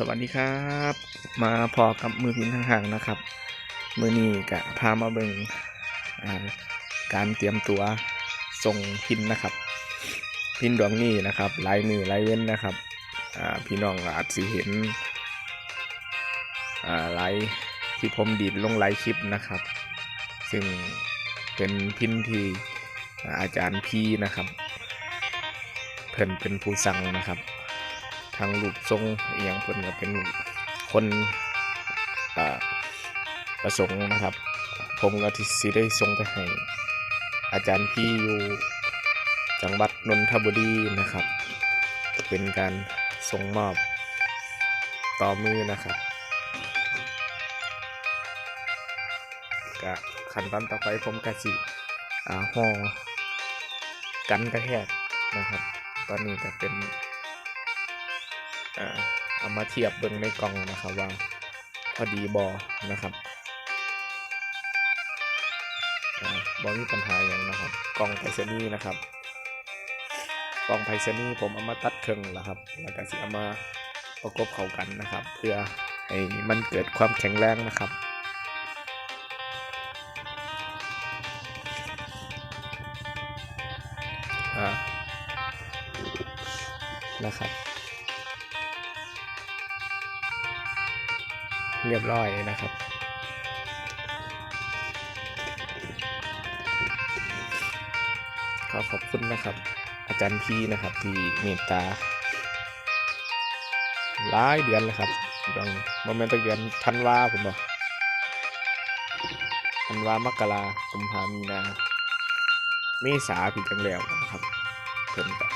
สวัสดีครับ มาพอกับมือพินห่างๆนะครับ มือนี้กะพามาเบิ่งอ่าการเตรียมตัวส่งพินนะครับ พินดวงนี้นะครับลายมือลายเว้นนะครับพี่น้องอาจสิเห็นลายที่ผมดีดลงไลฟ์คลิปนะครับ ซึ่งเป็นพินที่อาจารย์พี่นะครับ เพิ่นเป็นผู้สั่งนะครับ ทางรูปทรงอหย่างเพิ่นก็เป็นคนประสงค์นะครับ ผมก็ที่สิได้ส่งไปให้อาจารย์พี่อยู่จังหวัดนนทบุรีนะครับ เป็นการส่งมอบต่อมือนะครับกะขั้นตอนต่อไปผมกะสิอ่าห่อกันกระแทกนะครับ ตอนนี้ก็เป็น อ่าเอามาเทียบเบิ่งในกล่องนะครับว่าพอดีบอนะครับอบอมีปัญหาอย่างนะครับ กล่องไพซนี่นะครับ กล่องไพซนี่ผมเอามาตัดเครื่องแล้วครับ แล้วก็สิเอามาประกบเข้ากันนะครับ เพื่อให้มันเกิดความแข็งแรงนะครับนะครับ เรียบร้อยนะครับ ขอขอบคุณนะครับ อาจารย์พี่นะครับ ที่เมตตาหลายเดือนแล้วครับดองโมเมนต์ตั้งเดือนธันวาผมบอกธันวามกรากุมภามีนาเมษาพี่จังแล้วนะครับเพิ่นก็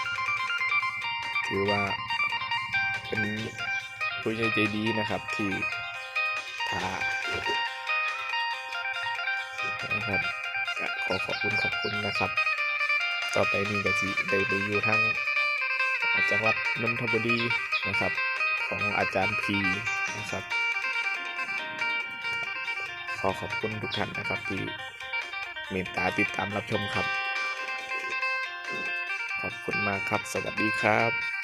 ถือว่าเป็นผู้ใจดีนะครับที่ ทานะครับขอขอบคุณขอบคุณนะครับ ต่อไปนี้ก็จะได้ไปอยู่ทั้งจังหวัดนนทบุรีนะครับ ของอาจารย์พีนะครับ ขอขอบคุณทุกท่านนะครับที่เมตตาติดตามรับชมครับ ขอบคุณมากครับ สวัสดีครับ